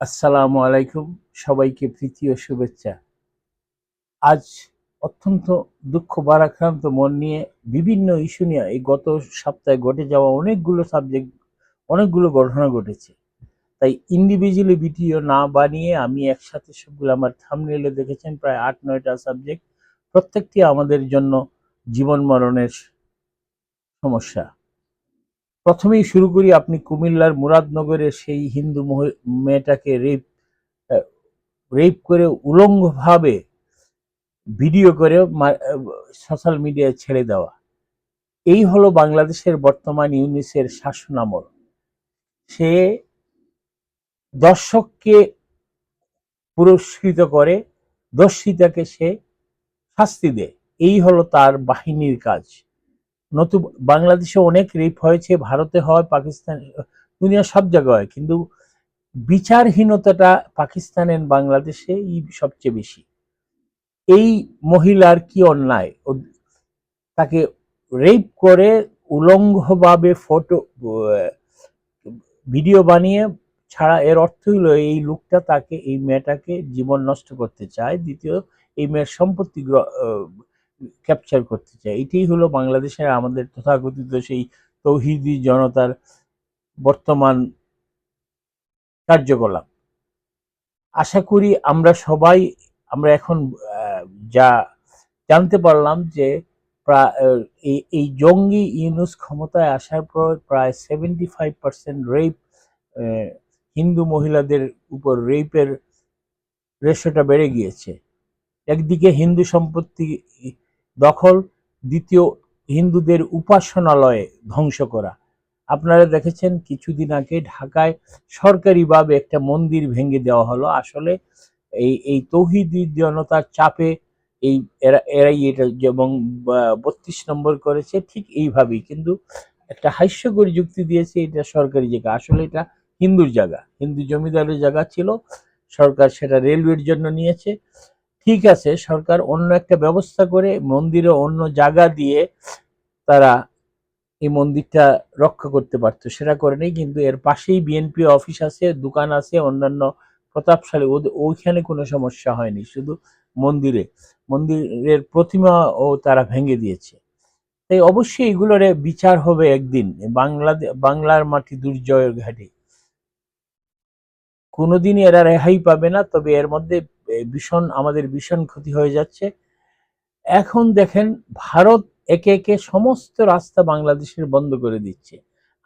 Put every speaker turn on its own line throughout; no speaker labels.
আসসালামু আলাইকুম, সবাইকে প্রীতি ও শুভেচ্ছা। আজ অত্যন্ত দুঃখ ভারাক্রান্ত মন নিয়ে বিভিন্ন ইস্যু নিয়ে এই গত সপ্তাহে ঘটে যাওয়া অনেকগুলো সাবজেক্ট অনেকগুলো ঘটনা ঘটেছে। তাই ইন্ডিভিজুয়ালি ভিডিও না বানিয়ে আমি একসাথে সবগুলো আমার থামনেলে দেখেছেন, প্রায় আট, নয়টা সাবজেক্ট প্রত্যেকটি আমাদের জন্য জীবন মরণের সমস্যা। প্রথমেই শুরু করি আপনি কুমিল্লার মুরাদনগরের সেই হিন্দু মেয়েটাকে রেপ রেপ করে উলঙ্গভাবে ভিডিও করে সোশ্যাল মিডিয়ায় ছেড়ে দেওয়া। এই হলো বাংলাদেশের বর্তমান ইউনিসের শাসনামল সে দর্শককে পুরস্কৃত করে, দর্শিতাকে সে শাস্তি দেয়। এই হলো তার বাহিনীর কাজ। নতুন বাংলাদেশে অনেক রেপ হয়েছে, ভারতে হয়, পাকিস্তান দুনিয়া সব জায়গায় হয়, কিন্তু বিচারহীনতাটা পাকিস্তান এন্ড বাংলাদেশে সবচেয়ে বেশি। এই মহিলার কি অন্যায়? তাকে রেপ করে উলঙ্গভাবে ফটো ভিডিও বানিয়ে ছাড়া এর অর্থ হলো এই লোকটা তাকে, এই মেয়েটাকে জীবন নষ্ট করতে চায়। দ্বিতীয়, এই মেয়ের সম্পত্তি ক্যাপচার করতে চায়। এটাই হলো বাংলাদেশের আমাদের তথাকথিত সেই তৌহিদি জনতার বর্তমান কার্যকলাপ। আশা করি আমরা সবাই, আমরা এখন যা জানতে পারলাম যে এই জঙ্গি ইউনুস ক্ষমতায় আসার পর প্রায় seventy five percent rape Hindu মহিলাদের উপর রেপের রেশোটা বেড়ে গিয়েছে। একদিকে হিন্দু সম্পত্তি দখল, দ্বিতীয় হিন্দুদের উপাসনালয়ে ধ্বংস করা। আপনারা দেখেছেন কিছুদিন আগে ঢাকায় সরকারিভাবে একটা মন্দির ভেঙে দেওয়া হলো। আসলে এই এই তৌহিদি জনতার চাপে এই, এরা, এরাই এটা যেমন বত্রিশ নম্বর করেছে ঠিক এইভাবেই। কিন্তু একটা হাস্যকর যুক্তি দিয়েছে এটা সরকারি জায়গা। আসলে এটা হিন্দুর জায়গা। হিন্দু জমিদারের জায়গা ছিল। সরকার সেটা রেলওয়ের জন্য নিয়েছে। ঠিক আছে, সরকার অন্য একটা ব্যবস্থা করে মন্দিরে অন্য জায়গা দিয়ে তারা এই মন্দিরটা রক্ষা করতে পারতো। সেটা করেনি কিন্তু এর পাশেই বিএনপি অফিস আছে, দোকান আছে, অন্যান্য প্রতাপশালী ওইখানে কোনো সমস্যা হয়নি, শুধু মন্দিরে। মন্দিরের প্রতিমা ও তারা ভেঙে দিয়েছে। তাই অবশ্যই এগুলোর বিচার হবে একদিন বাংলাদেশ বাংলার মাটি দুর্জয়ের ঘাটে। কোনোদিনই এরা রেহাই পাবে না, তবে এর মধ্যে ভীষণ, আমাদের ভীষণ ক্ষতি হয়ে যাচ্ছে। এখন দেখেন, ভারত একে একে সমস্ত রাস্তা বাংলাদেশের বন্ধ করে দিচ্ছে।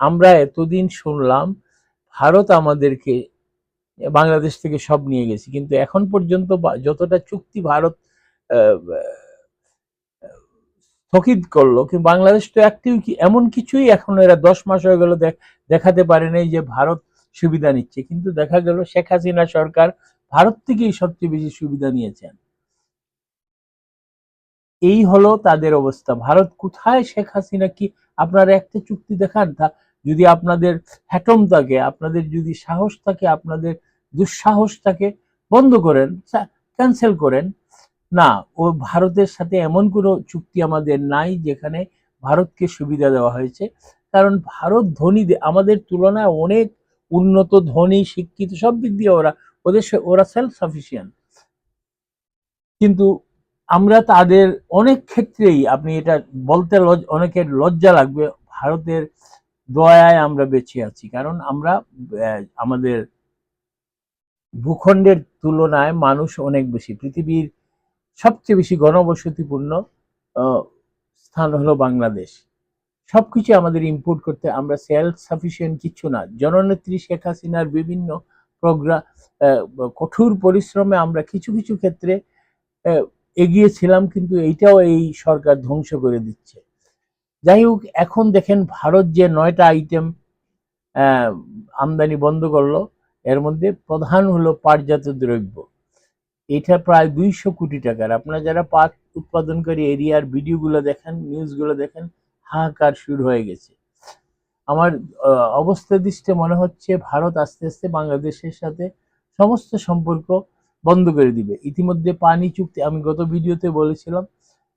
আমরা এতদিন শুনলাম, ভারত আমাদেরকে বাংলাদেশ থেকে সব নিয়ে গেছে। কিন্তু এখন পর্যন্ত যতটা চুক্তি ভারত স্থগিত করল কিন্তু বাংলাদেশ তো একটিও কি, এমন কিছুই এখন এরা দশ মাস হয়ে গেল দেখাতে পারে নাই যে ভারত সুবিধা নিচ্ছে। কিন্তু দেখা গেল শেখ হাসিনা সরকার ভারত থেকেই সবচেয়ে বেশি সুবিধা নিয়েছেন। এই হলো তাদের অবস্থা। ভারত কোথায়? শেখ হাসিনা কি আপনারা একটা চুক্তি দেখান যদি আপনাদের হ্যাটম থাকে, আপনাদের যদি সাহস থাকে, আপনাদের দুঃসাহস থাকে, বন্ধ করেন ক্যান্সেল করেন। না, ও ভারতের সাথে এমন কোনো চুক্তি আমাদের নাই যেখানে ভারতকে সুবিধা দেওয়া হয়েছে। কারণ ভারত ধনী আমাদের তুলনায় অনেক উন্নত, ধনী, শিক্ষিত, সব দিক দিয়ে ওরা ওদের ওরা সেলফ সাফিসিয়েন্ট কিন্তু আমরা তাদের অনেক ক্ষেত্রেই আপনি এটা বলতে অনেকের লজ্জা লাগবে, ভারতের দয়ায় আমরা বেঁচে আছি। কারণ আমরা আমাদের ভূখণ্ডের তুলনায় মানুষ অনেক বেশি। পৃথিবীর সবচেয়ে বেশি গণবসতিপূর্ণ স্থান হলো বাংলাদেশ। সবকিছু আমাদের ইম্পোর্ট করতে, আমরা সেলফ সাফিসিয়েন্ট কিছু না। জননেত্রী শেখ হাসিনার বিভিন্ন প্রোগ্রাম কঠোর পরিশ্রমে আমরা কিছু কিছু ক্ষেত্রে এগিয়েছিলাম, কিন্তু এইটাও এই সরকার ধ্বংস করে দিচ্ছে। যাই হোক, এখন দেখেন ভারত যে নয়টা আইটেম আমদানি বন্ধ করল, এর মধ্যে প্রধান হলো পাটজাত দ্রব্য। এটা প্রায় দুইশো কোটি টাকার। আপনারা যারা পাট উৎপাদনকারী এরিয়ার ভিডিওগুলো দেখেন নিউজগুলো দেখেন, হাহাকার শুরু হয়ে গেছে। আমার অবস্থা দৃষ্টে মনে হচ্ছে ভারত আস্তে আস্তে বাংলাদেশের সাথে সমস্ত সম্পর্ক বন্ধ করে দিবে। ইতিমধ্যে পানি চুক্তি, আমি গত ভিডিওতে বলেছিলাম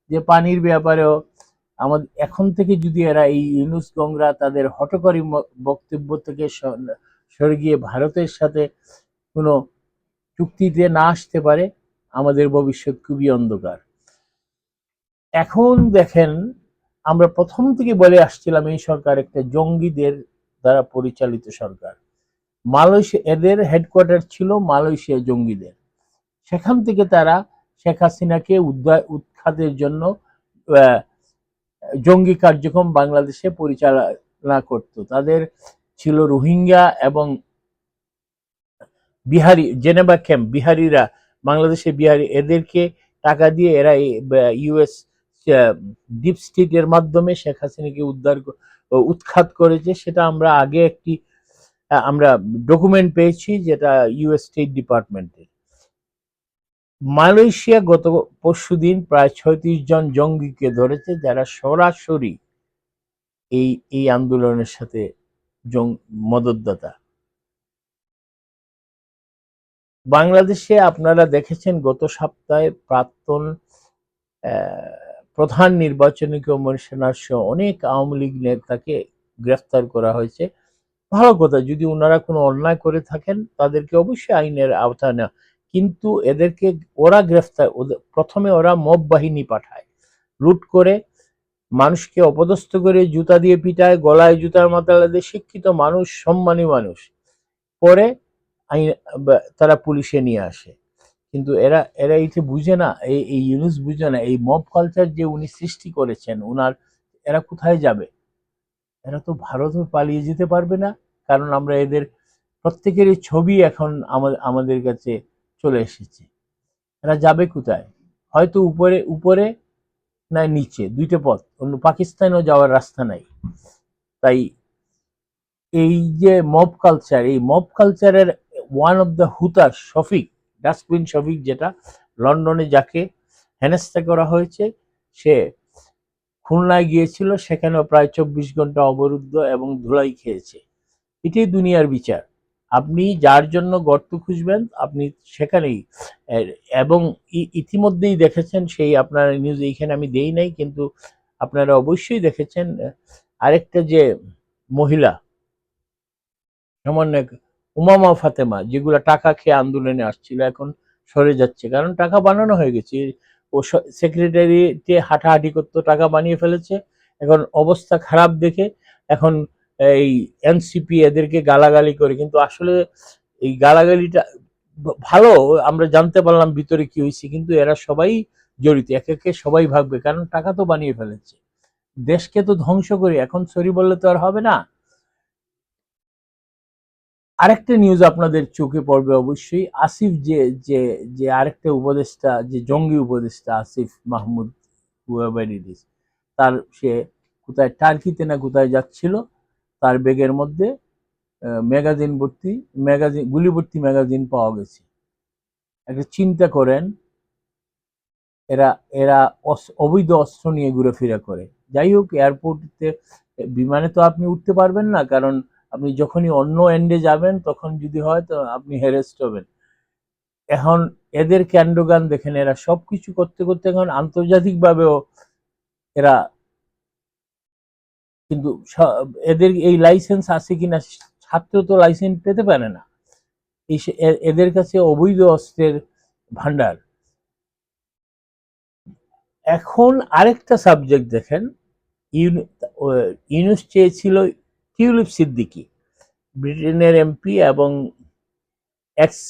যে পানির ব্যাপারেও আমাদের এখন থেকে যদি এরা এই ইউনুস গংরা তাদের হটকারী বক্তব্য থেকে সরে গিয়ে ভারতের সাথে কোনো চুক্তিতে না আসতে পারে, আমাদের ভবিষ্যৎ খুবই অন্ধকার। এখন দেখেন আমরা প্রথম থেকে বলে আসছিলাম এই সরকার একটা জঙ্গিদের দ্বারা পরিচালিত সরকার। মালয়েশিয়া এদের হেডকোয়ার্টার ছিল মালয়েশিয়া জঙ্গিদের। সেখান থেকে তারা শেখ হাসিনাকে উদ্ধার, উৎখাতের জন্য জঙ্গি কার্যক্রম বাংলাদেশে পরিচালনা করত। তাদের ছিল রোহিঙ্গা এবং বিহারি, জেনেভা ক্যাম্প, বিহারিরা, বাংলাদেশে বিহারি, এদেরকে টাকা দিয়ে এরা ইউএস ডিপ স্টেটের মাধ্যমে শেখ হাসিনাকে উদ্ধার উৎখাত করেছে। সেটা আমরা আগে একটি আমরা ডকুমেন্ট পেয়েছি যেটা ইউএস স্টেট ডিপার্টমেন্টের মালয়েশিয়া গত পরশুদিন প্রায় ছয়ত্রিশ জন জঙ্গিকে ধরেছে যারা সরাসরি এই এই আন্দোলনের সাথে মদতদাতা। বাংলাদেশে আপনারা দেখেছেন গত সপ্তাহে প্রাক্তন প্রধান নির্বাচনী কমিশনার সহ অনেক আওয়ামী লীগ নেতাকে গ্রেফতার করা হয়েছে। ভালো কথা, যদি ওনারা কোনো অন্যায় করে থাকেন, তাদেরকে অবশ্যই আইনের আওতায় নেওয়া। কিন্তু এদেরকে ওরা গ্রেফতার প্রথমে ওরা মব বাহিনী পাঠায়। লুট করে, মানুষকে অপদস্থ করে জুতা দিয়ে পিটায়, গলায় জুতার মাতালা দিয়ে শিক্ষিত মানুষ, সম্মানী মানুষ। পরে আইন তারা পুলিশে নিয়ে আসে। কিন্তু এরা এরা এইটা বুঝে না, এই এই ইউনুস বুঝে না, এই মব কালচার যে উনি সৃষ্টি করেছেন, উনার, এরা কোথায় যাবে? এরা তো ভারতও পালিয়ে যেতে পারবে না, কারণ আমরা এদের প্রত্যেকেরই ছবি এখন আমা- আমাদের কাছে চলে এসেছে। এরা যাবে কোথায়? হয়তো উপরে উপরে না নিচে, দুইটা পথ। অন্য পাকিস্তানেও যাওয়ার রাস্তা নাই। তাই এই যে মব কালচার এই মব কালচারের ওয়ান অফ দ্য হুতার শফিক ডাস্টবিন শফিক যেটা লন্ডনে যাকে হেনস্থা করা হয়েছে, সে খুলনায় গিয়েছিল, সেখানেও প্রায় চব্বিশ ঘণ্টা অবরুদ্ধ এবং ধুলাই খেয়েছে। এটাই দুনিয়ার বিচার। আপনি যার জন্য গর্ত খুঁজবেন, আপনি সেখানেই এবং ইতিমধ্যেই দেখেছেন, সেই আপনার নিউজ এইখানে আমি দেই নাই, কিন্তু আপনারা অবশ্যই দেখেছেন আরেকটা যে মহিলা সামান্য এক উমামা ফাতেমা, যেগুলো টাকা খেয়ে আন্দোলনে আসছিল, এখন সরে যাচ্ছে। কারণ টাকা বানানো হয়ে গেছে। ও সেক্রেটারিতে হাঁটাহাঁটি করতো, টাকা বানিয়ে ফেলেছে। এখন অবস্থা খারাপ দেখে এখন এই এনসিপি এদেরকে গালাগালি করে। কিন্তু আসলে এই গালাগালিটা ভালো, আমরা জানতে পারলাম ভিতরে কি হয়েছে কিন্তু এরা সবাই জড়িত, একে একে সবাই ভাববে কারণ টাকা তো বানিয়ে ফেলেছে। দেশকে তো ধ্বংস করি, এখন সরি বললে তো আর হবে না। আরেকটা নিউজ আপনাদের চোখে পড়বে অবশ্যই। আসিফ যে যে যে আরেকটা উপদেষ্টা, যে জঙ্গি উপদেষ্টা আসিফ মাহমুদ তার সে কোথায় টার্কিতে না কোথায় যাচ্ছিল, তার ব্যাগের মধ্যে ম্যাগাজিন ভর্তি ম্যাগাজিন গুলি ভর্তি ম্যাগাজিন পাওয়া গেছে। একটা চিন্তা করেন, এরা এরা অবৈধ অস্ত্র নিয়ে ঘুরেফেরা করে। যাই হোক এয়ারপোর্টে বিমানে তো আপনি উঠতে পারবেন না, কারণ আপনি যখনই অন্য এন্ডে যাবেন, তখন যদি হয় তো আপনি হেরেস্ট হবেন। এখন এদের ক্যান্ডোগান দেখেন, এরা সবকিছু করতে করতে এখন আন্তর্জাতিকভাবেও এরা কিন্তু এদের এই লাইসেন্স আছে কিনা, ছাত্র তো লাইসেন্স পেতে পারে না। এই এদের কাছে অবৈধ অস্ত্রের ভান্ডার এখন আরেকটা সাবজেক্ট দেখেন ইউনুস চেয়েছিল টিউলিপ সিদ্দিকি, ব্রিটেনের এমপি এবং এক্স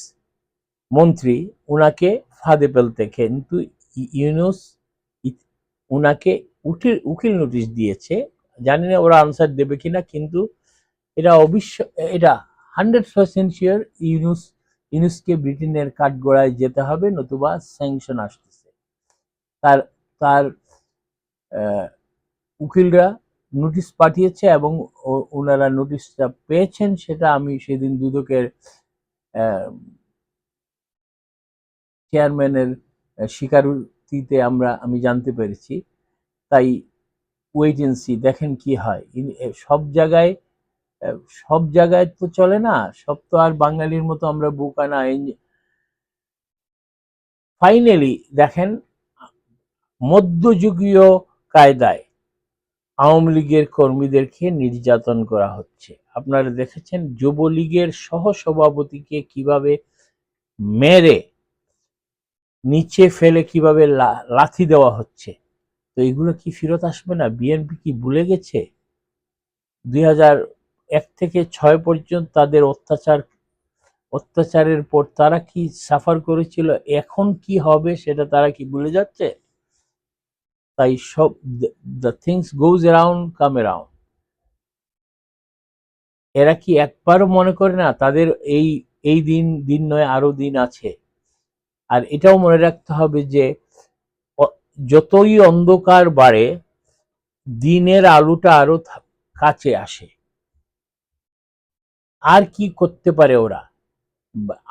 মন্ত্রী উনাকে ফাঁদে ফেলতে কিন্তু ইউনুস উনাকে উকিল উকিল নোটিশ দিয়েছে। জানি না ওরা আনসার দেবে কিনা, কিন্তু এটা অবিশ্ব, এটা হান্ড্রেড পার্সেন্ট শিওর ইউনুস, ইউনুসকে ব্রিটেনের কাঠগড়ায় যেতে হবে, নতুবা স্যাংশন আসতেছে। তার তার উকিলরা নোটিশ পাঠিয়েছে এবং ওনারা নোটিশটা পেয়েছেন সেটা আমি সেদিন দুদকের চেয়ারম্যানের আহ, স্বীকারোক্তিতে আমরা আমি জানতে পেরেছি। তাই ওয়েট এন্ড দেখেন কি হয়। সব জায়গায় সব জায়গায় তো চলে না সব তো আর বাঙালির মতো আমরা বোকা না। ফাইনালি দেখেন মধ্যযুগীয় কায়দায় আওয়ামী লীগের কর্মীদেরকে নির্যাতন করা হচ্ছে। আপনারা দেখেছেন যুবলীগের সহ সভাপতিকে কীভাবে মেরে, নিচে ফেলে কীভাবে লাথি দেওয়া হচ্ছে। তো এগুলো কি ফেরত আসবে না? বিএনপি কি ভুলে গেছে? দুই এক থেকে ছয় পর্যন্ত তাদের অত্যাচার, অত্যাচারের পর তারা কি সাফার করেছিল? এখন কি হবে সেটা তারা কি ভুলে যাচ্ছে? তাই সব the things goes around come around এরা কি একবারও মনে করে না তাদের এই এই দিন দিন নয় আরও দিন আছে? আর এটাও মনে রাখতে হবে যে যতই অন্ধকার বাড়ে, দিনের আলোটা আরও কাছে আসে। আর কি করতে পারে ওরা?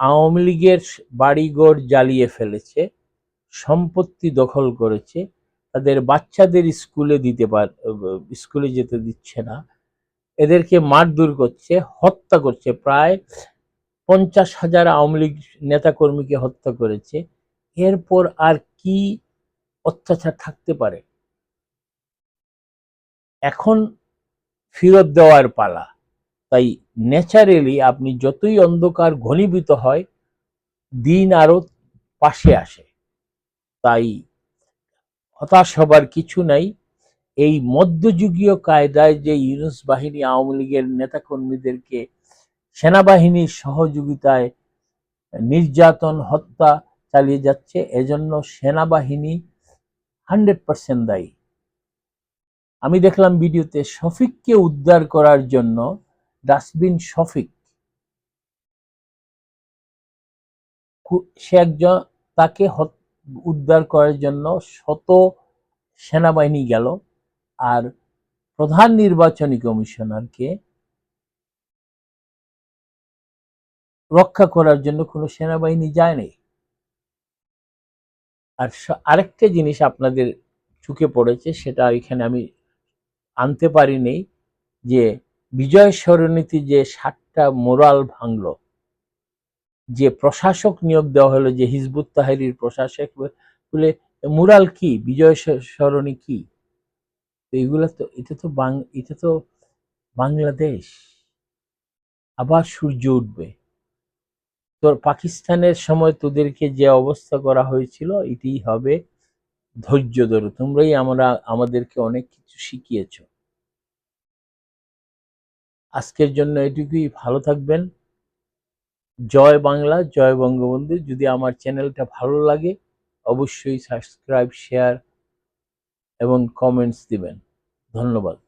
আওয়ামী লীগের বাড়িঘর জ্বালিয়ে ফেলেছে, সম্পত্তি দখল করেছে তাদের বাচ্চাদের স্কুলে দিতে পার স্কুলে যেতে দিচ্ছে না। এদেরকে মারধর করছে, হত্যা করছে। প্রায় পঞ্চাশ হাজার আওয়ামী লীগ নেতাকর্মীকে হত্যা করেছে। এরপর আর কি অত্যাচার থাকতে পারে? এখন ফেরত দেওয়ার পালা। তাই ন্যাচারালি আপনি যতই অন্ধকার ঘনীভূত হয়, দিন আরও পাশে আসে। তাই হতাশ হবার কিছু নাই। এই মধ্যযুগীয় কায়দায় যে ইউনুস বাহিনী আওয়ামী লীগের নেতাকর্মীদেরকে সেনাবাহিনীর সহযোগিতায় নির্যাতন, হত্যা চালিয়ে যাচ্ছে, এজন্য সেনাবাহিনী হান্ড্রেড পার্সেন্ট দায়ী। আমি দেখলাম ভিডিওতে শফিককে উদ্ধার করার জন্য ডাস্টবিন শফিক। সে একজন তাকে হত- উদ্ধার করার জন্য শত সেনাবাহিনী গেল আর প্রধান নির্বাচনী কমিশনারকে রক্ষা করার জন্য কোনো সেনাবাহিনী যায়নি। আর আরেকটা জিনিস আপনাদের চুকে পড়েছে, সেটা এখানে আমি আনতে পারিনি, যে বিজয় সরণীতে যে সাতটা মোরাল ভাঙলো যে প্রশাসক নিয়োগ দেওয়া হলো, যে হিজবুত তাহারির প্রশাসক, বলে মুরাল কি? বিজয় সরণী কি? তো এগুলো তো, এটা তো এটা তো বাংলাদেশ। আবার সূর্য উঠবে। তোর পাকিস্তানের সময় তোদেরকে যে অবস্থা করা হয়েছিল এটি হবে ধৈর্য ধরো। তোমরাই আমরা, আমাদেরকে অনেক কিছু শিখিয়েছ। আজকের জন্য এটুকুই। ভালো থাকবেন। জয় বাংলা, জয় বঙ্গবন্ধু। যদি আমার চ্যানেলটা ভালো লাগে, অবশ্যই সাবস্ক্রাইব, শেয়ার এবং কমেন্টস দিবেন। ধন্যবাদ।